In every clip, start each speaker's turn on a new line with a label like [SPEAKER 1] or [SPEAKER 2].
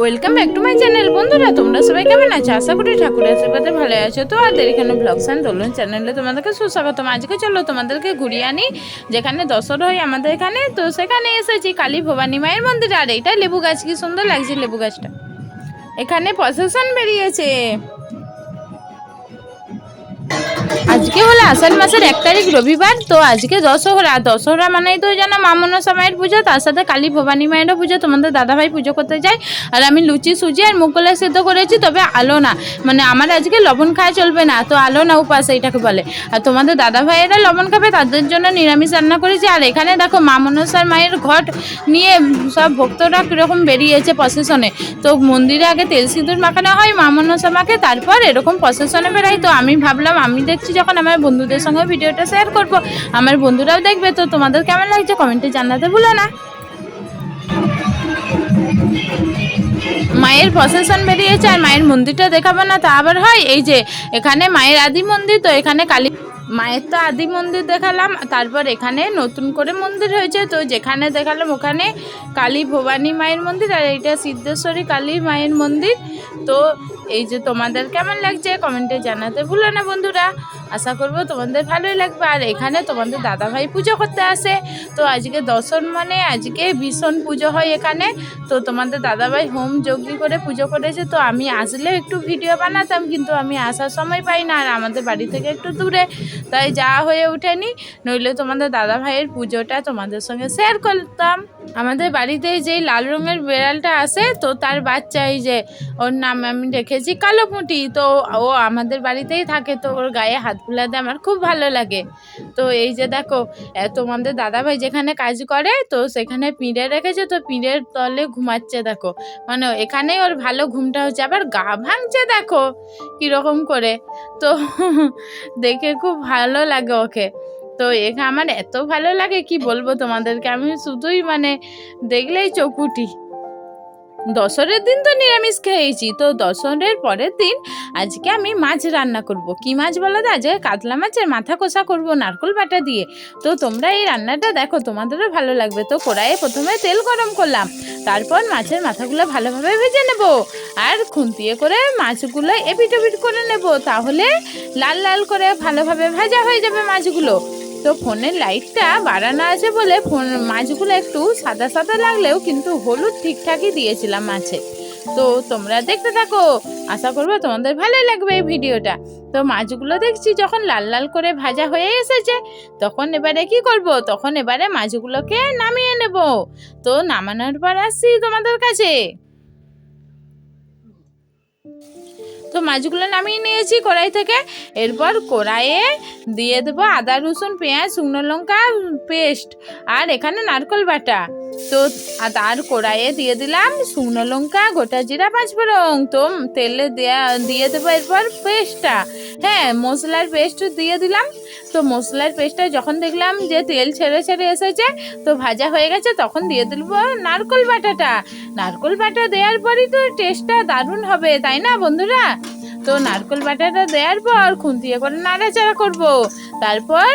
[SPEAKER 1] Welcome back to my channel বন্ধুরা, তোমরা সবাই কেমন আছো? আশা করি ঠাকুরের আশীর্বাদে ভালো আছো। তো আর এখানে ব্লগস অ্যান্ড দোলন চ্যানেলে তোমাদেরকে সুস্বাগতম। আজকে চলো তোমাদেরকে ঘুরিয়ে আনি, যেখানে দশর হয় আমাদের এখানে। তো সেখানে এসেছি কালী ভবানী মায়ের মন্দির। আর এইটা লেবু গাছ, কি সুন্দর লাগছে লেবু গাছটা। এখানে প্রসেশন বেরিয়েছে। আজকে হলো আষাঢ় মাসের এক তারিখ রবিবার, তো আজকে দশহরা। দশহরা মানেই তো জানো মা মনসা মায়ের পুজো, তার সাথে কালী ভবানী মায়েরও পুজো, তোমাদের দাদাভাই পুজো করতে যায়। আর আমি লুচি, সুজি আর মুগকলাই সেদ্ধ করেছি, তবে আলো না। মানে আমার আজকে লবণ খাওয়া চলবে না, তো আলো না উপাস এইটাকে বলে। আর তোমাদের দাদা ভাইয়েরা লবণ খাবে, তাদের জন্য নিরামিষ রান্না করেছি। আর এখানে দেখো মা মনসার মায়ের ঘট নিয়ে সব ভক্তরা কীরকম বেরিয়েছে প্রসেশনে তো মন্দিরে আগে তেল সিঁদুর মাখানো হয় মা মনসা মাকে তারপর এরকম প্রসেশনে বেরাই তো আমি ভাবলাম আমি দেখছি যখন আমার বন্ধুদের সঙ্গে ভিডিওটা শেয়ার করব, আমার বন্ধুরাও দেখবে, তো তোমাদের কেমন লাগছে কমেন্টে জানাতে ভুলো না। মায়ের প্রসেশন বেরিয়েছে আর মায়ের মন্দিরটা দেখাবো না, তা আবার হয়? এই যে, এখানে মায়ের আদি মন্দির, তো এখানে কালী মায়ের তো আদি মন্দির দেখালাম, তারপর এখানে নতুন করে মন্দির হয়েছে। তো যেখানে দেখালাম ওখানে কালী ভবানী মায়ের মন্দির আর এইটা সিদ্ধেশ্বরী কালী মায়ের মন্দির। তো এই যে তোমাদের কেমন লাগছে কমেন্টে জানাতে ভুলো না বন্ধুরা। আশা করব তোমাদের ভালোই লাগবে। আর এখানে তোমাদের দাদাভাই পুজো করতে আসে। তো আজকে দর্শন মানে আজকে ভীষণ পুজো হয় এখানে। তো তোমাদের দাদাভাই হোম যজ্ঞ করে পুজো করেছে। তো আমি আসলে একটু ভিডিও বানাতাম, কিন্তু আমি আসার সময় পাই না। আর আমাদের বাড়ি থেকে একটু দূরে, তাই যাওয়া হয়ে ওঠেনি। নইলে তোমাদের দাদা ভাইয়ের পুজোটা তোমাদের সঙ্গে শেয়ার করতাম। আমাদের বাড়িতে যেই লাল রঙের বেড়ালটা আসে তো তার বাচ্চা এই যে ওর নাম আমি রেখেছি কালো পুঁটি তো ও আমাদের বাড়িতেই থাকে, তো ওর গায়ে হাত বুলাতে আমার খুব ভালো লাগে। তো এই যে দেখো তোমাদের দাদাভাই যেখানে কাজ করে, তো সেখানে পিঁড়ে রেখেছে, তো পিঁড়ের তলে ঘুমাচ্ছে দেখো। মানে এখানেই ওর ভালো ঘুমটা হচ্ছে, আবার গা ভাঙছে দেখো, কীরকম করে। তো দেখে খুব ভালো লাগে ওকে। তো এখানে আমার এত ভালো লাগে, কি বলব তোমাদেরকে? আমি শুধুই মানে দেখলেই চকুটি দশরের দিন তো নিরামিষ খেয়েছি, তো দশরের পরের দিন আজকে আমি মাছ রান্না করব। কি মাছ বলো তো? আজকে কাতলা মাছের মাথা কষা করব নারকোল বাটা দিয়ে। তো তোমরা এই রান্নাটা দেখো, তোমাদেরও ভালো লাগবে। তো কড়াইয়ে প্রথমে তেল গরম করলাম, তারপর মাছের মাথাগুলো ভালোভাবে ভেজে নেব। আর খুন্তিয়ে করে মাছগুলো এপিট ওপিট করে নেব, তাহলে লাল লাল করে ভালোভাবে ভাজা হয়ে যাবে মাছগুলো। তো ফোনের লাইটটা বাড়ানো আছে বলে ফোন মাছগুলো একটু সাদা সাদা লাগলেও কিন্তু হলুদ ঠিকঠাকই দিয়েছিলাম মাছে। তো তোমরা দেখতে থাকো, আশা করব তোমাদের ভালোই লাগবে এই ভিডিওটা। তো মাছগুলো দেখছি যখন লাল লাল করে ভাজা হয়ে এসেছে, তখন এবারে কি করব? তখন এবারে মাছগুলোকে নামিয়ে নেব। তো নামানোর পর আসছি তোমাদের কাছে। তো মাছগুলো নামিয়ে নিয়েছি কড়াই থেকে। এরপর কড়াইয়ে দিয়ে দেবো আদা, রসুন, পেঁয়াজ, শুকনো লঙ্কা, পেস্ট আর এখানে নারকল বাটা। তো তার কড়াইয়ে দিয়ে দিলাম শুকনো লঙ্কা, গোটা জিরা পাঁচফোড়ন তো তেলে দেয়া, দিয়ে দেবো এরপর পেস্টটা। হ্যাঁ মশলার পেস্ট দিয়ে দিলাম। তো মশলার পেস্টটা যখন দেখলাম যে তেল ছেড়ে ছেড়ে এসেছে, তো ভাজা হয়ে গেছে, তখন দিয়ে দিলব নারকল বাটাটা। নারকল বাটা দেওয়ার পরই তো টেস্টটা দারুণ হবে, তাই না বন্ধুরা? তো নারকল বাটাটা দেওয়ার পর খুন্তিয়ে করে নাড়াচাড়া করব। তারপর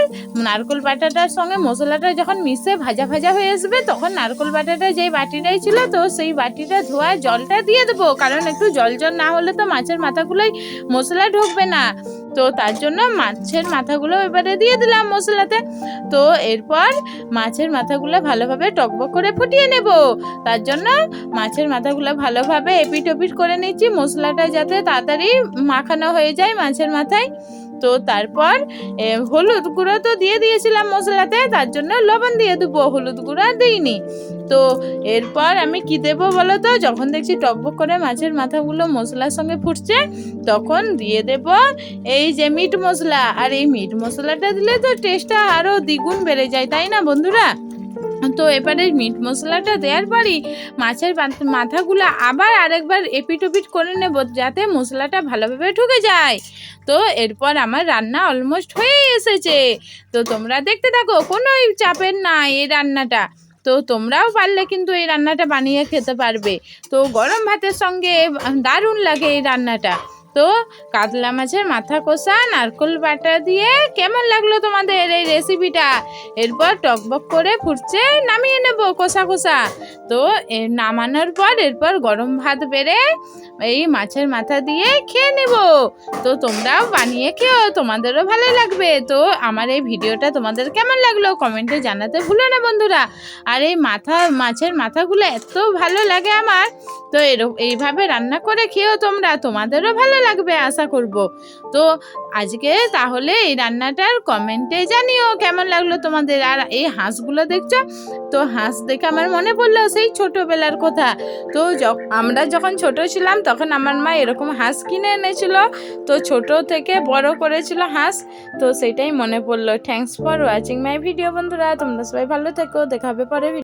[SPEAKER 1] নারকল বাটাটার সঙ্গে মশলাটা যখন মিশে ভাজা ভাজা হয়ে আসবে, তখন নারকল বাটাটা যেই বাটিটাই ছিল তো সেই বাটিটা ধোয়া জলটা দিয়ে দেবো। কারণ একটু জল জল না হলে তো মাছের মাথাগুলোই মশলা ঢুকবে না। তো তার জন্য মাছের মাথাগুলো এবারে দিয়ে দিলাম মশলাতে। তো এরপর মাছের মাথাগুলো ভালোভাবে টকবক করে ফুটিয়ে নেব। তার জন্য মাছের মাথাগুলো ভালোভাবে এপিট ওপিট করে নিচ্ছি। মশলাটা যাতে তাড়াতাড়ি মাখানো হয়ে যায় মাছের মাথায়। তো তারপর হলুদ গুঁড়ো তো দিয়ে দিয়েছিলাম মশলাতে, তার জন্য লবণ দিয়ে দেবো, হলুদ গুঁড়ো দিইনি। তো এরপর আমি কি দেবো বলো তো? যখন দেখছি টকবক করে মাছের মাথাগুলো মশলার সঙ্গে ফুটছে, তখন দিয়ে দেব এই যে মিট মশলা। আর এই মিট মশলাটা দিলে তো টেস্টটা আরও দ্বিগুণ বেড়ে যায়, তাই না বন্ধুরা? তো এবারে মিট মশলাটা দেওয়ার পরই মাছের মাথাগুলো আবার আরেকবার এপিট ওপিট করে নেব যাতে মশলাটা ভালোভাবে ঢুকে যায়। তো এরপর আমার রান্না অলমোস্ট হয়ে এসেছে। তো তোমরা দেখতে থাকো কোনো চাপের না এই রান্নাটা। তো তোমরাও পারলে কিন্তু এই রান্নাটা বানিয়ে খেতে পারবে। তো গরম ভাতের সঙ্গে দারুণ লাগে এই রান্নাটা। তো কাতলা মাছের মাথা কষা, নারকোল বাটা দিয়ে কেমন লাগল তোমাদের এই রেসিপিটা এরপর টকবক করে ফুটছে, নামিয়ে নেব কষা কষা। তো নামানোর পর এরপর গরম ভাত বেড়ে এই মাছের মাথা দিয়ে খেয়ে নেব। তো তোমরাও বানিয়ে খেও, তোমাদেরও ভালো লাগবে। তো আমার এই ভিডিওটা তোমাদের কেমন লাগল কমেন্টে জানাতে ভুলো না বন্ধুরা। আর এই মাথা, মাছের মাথাগুলো এত ভালো লাগে আমার। তো এইভাবে রান্না করে খেও তোমরা, তোমাদেরও ভালো লাগবে আশা করব। তো আজকে তাহলে এই রান্নাটার কমেন্টে জানিও কেমন লাগল তোমাদের। আর এই হাঁসগুলো দেখছ? তো হাঁস দেখে আমার মনে পড়ল সেই ছোটোবেলার কথা। তো আমরা যখন ছোট ছিলাম তখন আমার মা এরকম হাঁস কিনে এনেছিল। তো ছোট থেকে বড় করেছিল হাঁস। তো সেটাই মনে পড়ল। Thanks for watching my video বন্ধুরা। তোমরা সবাই ভালো থেকো। দেখা হবে পরে